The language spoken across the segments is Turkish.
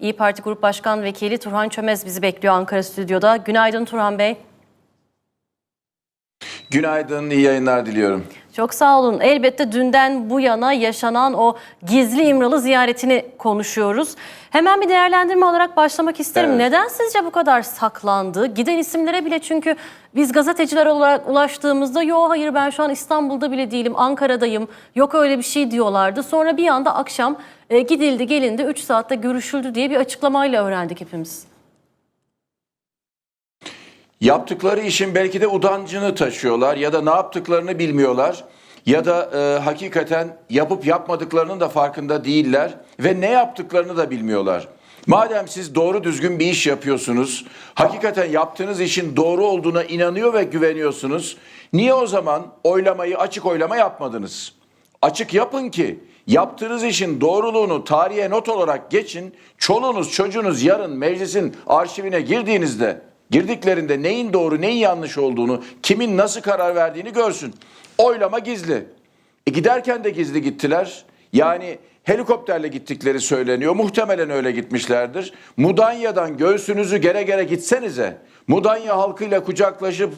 İyi Parti Grup Başkan Vekili Turhan Çömez bizi bekliyor Ankara Stüdyo'da. Günaydın Turhan Bey. Günaydın, iyi yayınlar diliyorum. Çok sağ olun. Elbette dünden bu yana yaşanan o gizli İmralı ziyaretini konuşuyoruz. Hemen bir değerlendirme olarak başlamak isterim. Evet. Neden sizce bu kadar saklandı? Giden isimlere bile çünkü biz gazeteciler olarak ulaştığımızda yo hayır ben şu an İstanbul'da bile değilim, Ankara'dayım, yok öyle bir şey diyorlardı. Sonra bir anda akşam e, gidildi gelindi 3 saatte görüşüldü diye bir açıklamayla öğrendik hepimiz. Yaptıkları işin belki de utancını taşıyorlar ya da ne yaptıklarını bilmiyorlar ya da e, hakikaten yapıp yapmadıklarının da farkında değiller ve ne yaptıklarını da bilmiyorlar. Madem siz doğru düzgün bir iş yapıyorsunuz, hakikaten yaptığınız işin doğru olduğuna inanıyor ve güveniyorsunuz, niye o zaman oylamayı açık oylama yapmadınız? Açık yapın ki yaptığınız işin doğruluğunu tarihe not olarak geçin. Çoluğunuz çocuğunuz yarın meclisin arşivine girdiğinizde girdiklerinde neyin doğru neyin yanlış olduğunu kimin nasıl karar verdiğini görsün. Oylama gizli. E giderken de gizli gittiler. Yani helikopterle gittikleri söyleniyor. Muhtemelen öyle gitmişlerdir. Mudanya'dan göğsünüzü gere gere gitsenize. Mudanya halkıyla kucaklaşıp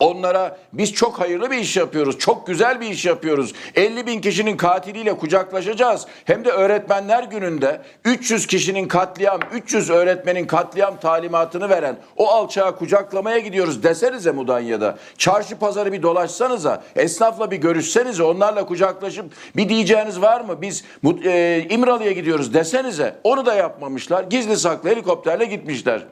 Onlara biz çok hayırlı bir iş yapıyoruz, çok güzel bir iş yapıyoruz. 50 bin kişinin katiliyle kucaklaşacağız. Hem de öğretmenler gününde 300 kişinin katliam, 300 öğretmenin katliam talimatını veren o alçağı kucaklamaya gidiyoruz desenize Mudanya'da. Çarşı pazarı bir dolaşsanıza, esnafla bir görüşsenize, onlarla kucaklaşıp bir diyeceğiniz var mı? Biz e, İmralı'ya gidiyoruz desenize. Onu da yapmamışlar. Gizli saklı helikopterle gitmişler.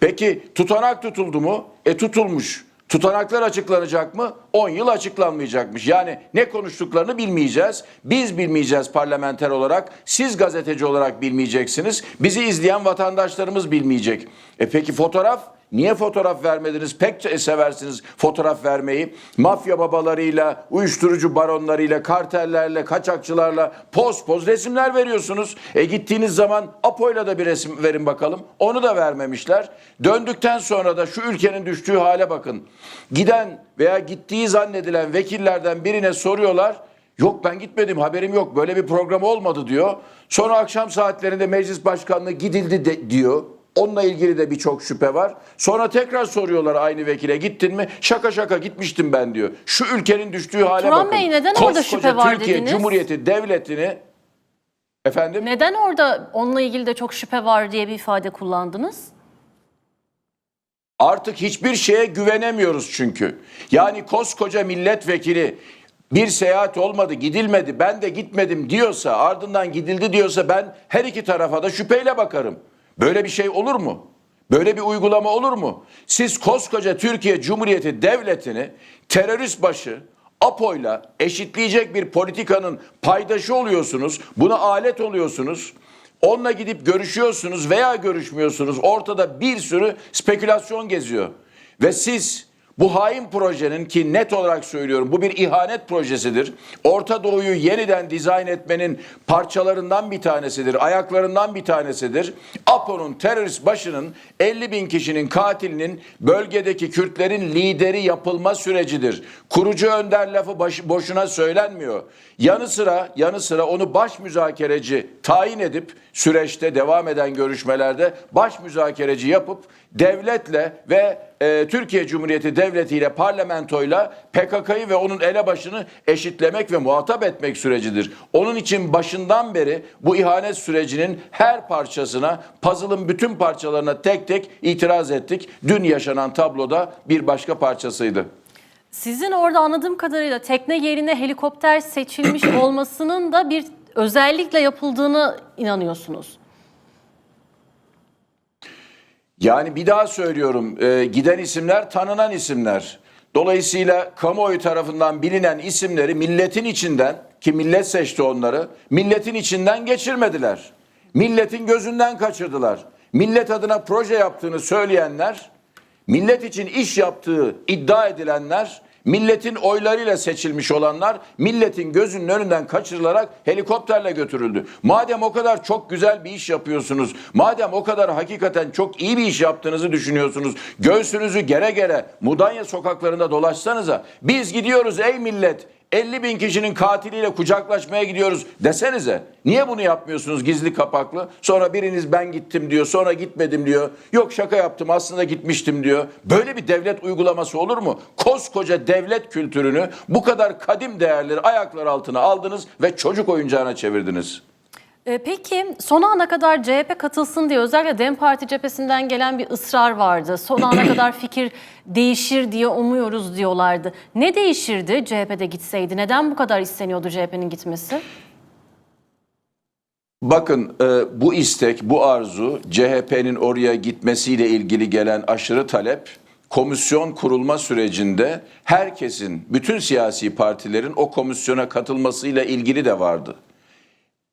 Peki tutanak tutuldu mu? E tutulmuş. Tutanaklar açıklanacak mı? 10 yıl açıklanmayacakmış. Yani ne konuştuklarını bilmeyeceğiz. Biz bilmeyeceğiz parlamenter olarak. Siz gazeteci olarak bilmeyeceksiniz. Bizi izleyen vatandaşlarımız bilmeyecek. E peki fotoğraf? Niye fotoğraf vermediniz? Pek seversiniz fotoğraf vermeyi. Mafya babalarıyla, uyuşturucu baronlarıyla, kartellerle, kaçakçılarla poz poz resimler veriyorsunuz. E gittiğiniz zaman Apo'yla da bir resim verin bakalım. Onu da vermemişler. Döndükten sonra da şu ülkenin düştüğü hale bakın. Giden veya gittiği zannedilen vekillerden birine soruyorlar. Yok ben gitmedim haberim yok böyle bir program olmadı diyor. Sonra akşam saatlerinde meclis başkanlığı gidildi de, diyor. Onunla ilgili de birçok şüphe var. Sonra tekrar soruyorlar aynı vekile gittin mi? Şaka şaka gitmiştim ben diyor. Şu ülkenin düştüğü hale Turan bakın. Bey, neden orada şüphe var Türkiye dediniz? Cumhuriyeti devletini efendim Neden orada onunla ilgili de çok şüphe var diye bir ifade kullandınız? Artık hiçbir şeye güvenemiyoruz çünkü. Yani koskoca milletvekili bir seyahat olmadı, gidilmedi, ben de gitmedim diyorsa, ardından gidildi diyorsa ben her iki tarafa da şüpheyle bakarım. Böyle bir şey olur mu? Böyle bir uygulama olur mu? Siz koskoca Türkiye Cumhuriyeti Devleti'ni terörist başı, APO'yla eşitleyecek bir politikanın paydaşı oluyorsunuz. Buna alet oluyorsunuz. Onunla gidip görüşüyorsunuz veya görüşmüyorsunuz. Ortada bir sürü spekülasyon geziyor. Ve siz bu hain projenin ki net olarak söylüyorum bu bir ihanet projesidir. Orta Doğu'yu yeniden dizayn etmenin parçalarından bir tanesidir, ayaklarından bir tanesidir. APO'nun terörist başının 50 bin kişinin katilinin bölgedeki Kürtlerin lideri yapılma sürecidir. Kurucu önder lafı baş- boşuna söylenmiyor. Yanı sıra yanı sıra onu baş müzakereci tayin edip süreçte devam eden görüşmelerde baş müzakereci yapıp devletle ve e, Türkiye Cumhuriyeti devletiyle parlamentoyla PKK'yı ve onun elebaşını eşitlemek ve muhatap etmek sürecidir. Onun için başından beri bu ihanet sürecinin her parçasına, puzzle'ın bütün parçalarına tek tek itiraz ettik. Dün yaşanan tabloda bir başka parçasıydı. Sizin orada anladığım kadarıyla tekne yerine helikopter seçilmiş olmasının da bir özellikle yapıldığını inanıyorsunuz. Yani bir daha söylüyorum, e, giden isimler tanınan isimler. Dolayısıyla kamuoyu tarafından bilinen isimleri milletin içinden ki millet seçti onları, milletin içinden geçirmediler. Milletin gözünden kaçırdılar. Millet adına proje yaptığını söyleyenler, millet için iş yaptığı iddia edilenler, milletin oylarıyla seçilmiş olanlar milletin gözünün önünden kaçırılarak helikopterle götürüldü. Madem o kadar çok güzel bir iş yapıyorsunuz, madem o kadar hakikaten çok iyi bir iş yaptığınızı düşünüyorsunuz, göğsünüzü gere gere Mudanya sokaklarında dolaşsanıza, biz gidiyoruz ey millet, 50 bin kişinin katiliyle kucaklaşmaya gidiyoruz desenize. Niye bunu yapmıyorsunuz gizli kapaklı? Sonra biriniz ben gittim diyor, sonra gitmedim diyor. Yok şaka yaptım aslında gitmiştim diyor. Böyle bir devlet uygulaması olur mu? Koskoca devlet kültürünü bu kadar kadim değerleri ayaklar altına aldınız ve çocuk oyuncağına çevirdiniz. E, Peki son ana kadar CHP katılsın diye özellikle DEM Parti cephesinden gelen bir ısrar vardı. Son ana kadar fikir değişir diye umuyoruz diyorlardı. Ne değişirdi CHP'de gitseydi? Neden bu kadar isteniyordu CHP'nin gitmesi? Bakın e, bu istek, bu arzu CHP'nin oraya gitmesiyle ilgili gelen aşırı talep komisyon kurulma sürecinde herkesin, bütün siyasi partilerin o komisyona katılmasıyla ilgili de vardı.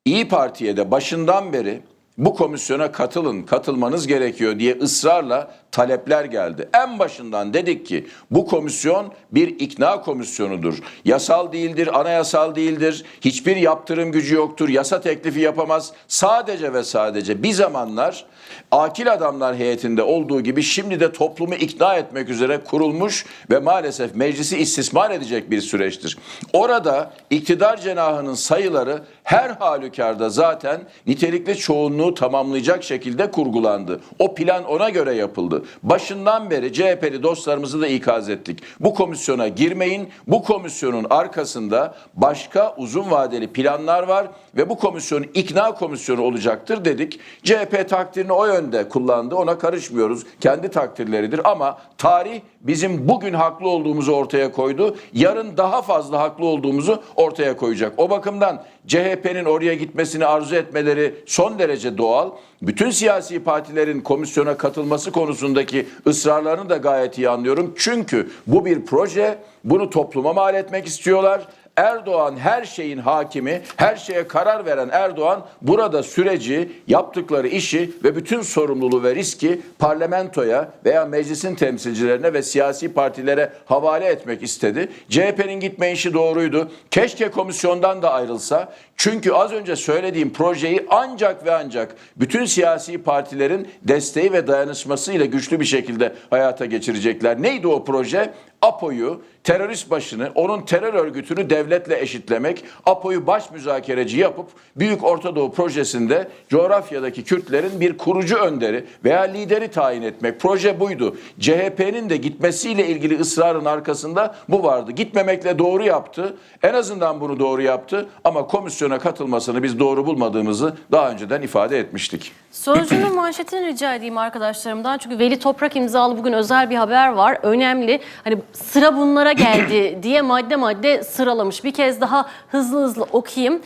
İyi Parti'ye de başından beri bu komisyona katılın, katılmanız gerekiyor diye ısrarla talepler geldi. En başından dedik ki bu komisyon bir ikna komisyonudur. Yasal değildir, anayasal değildir. Hiçbir yaptırım gücü yoktur. Yasa teklifi yapamaz. Sadece ve sadece bir zamanlar akil adamlar heyetinde olduğu gibi şimdi de toplumu ikna etmek üzere kurulmuş ve maalesef meclisi istismar edecek bir süreçtir. Orada iktidar cenahının sayıları her halükarda zaten nitelikli çoğunluğu tamamlayacak şekilde kurgulandı. O plan ona göre yapıldı. Başından beri CHP'li dostlarımızı da ikaz ettik. Bu komisyona girmeyin. Bu komisyonun arkasında başka uzun vadeli planlar var ve bu komisyon ikna komisyonu olacaktır dedik. CHP takdirini o yönde kullandı. Ona karışmıyoruz. Kendi takdirleridir ama tarih bizim bugün haklı olduğumuzu ortaya koydu. Yarın daha fazla haklı olduğumuzu ortaya koyacak. O bakımdan CHP'nin oraya gitmesini arzu etmeleri son derece doğal. Bütün siyasi partilerin komisyona katılması konusundaki ısrarlarını da gayet iyi anlıyorum. Çünkü bu bir proje, bunu topluma mal etmek istiyorlar. Erdoğan her şeyin hakimi, her şeye karar veren Erdoğan burada süreci, yaptıkları işi ve bütün sorumluluğu ve riski parlamentoya veya meclisin temsilcilerine ve siyasi partilere havale etmek istedi. CHP'nin gitme işi doğruydu. Keşke komisyondan da ayrılsa. Çünkü az önce söylediğim projeyi ancak ve ancak bütün siyasi partilerin desteği ve dayanışmasıyla güçlü bir şekilde hayata geçirecekler. Neydi o proje? APO'yu, terörist başını, onun terör örgütünü devletle eşitlemek, APO'yu baş müzakereci yapıp Büyük Orta Doğu projesinde coğrafyadaki Kürtlerin bir kurucu önderi veya lideri tayin etmek. Proje buydu. CHP'nin de gitmesiyle ilgili ısrarın arkasında bu vardı. Gitmemekle doğru yaptı. En azından bunu doğru yaptı ama komisyona katılmasını biz doğru bulmadığımızı daha önceden ifade etmiştik. Sözcünün manşetini rica edeyim arkadaşlarımdan. Çünkü Veli Toprak imzalı bugün özel bir haber var. Önemli. Hani sıra bunlara geldi diye madde madde sıralamış. Bir kez daha hızlı hızlı okuyayım.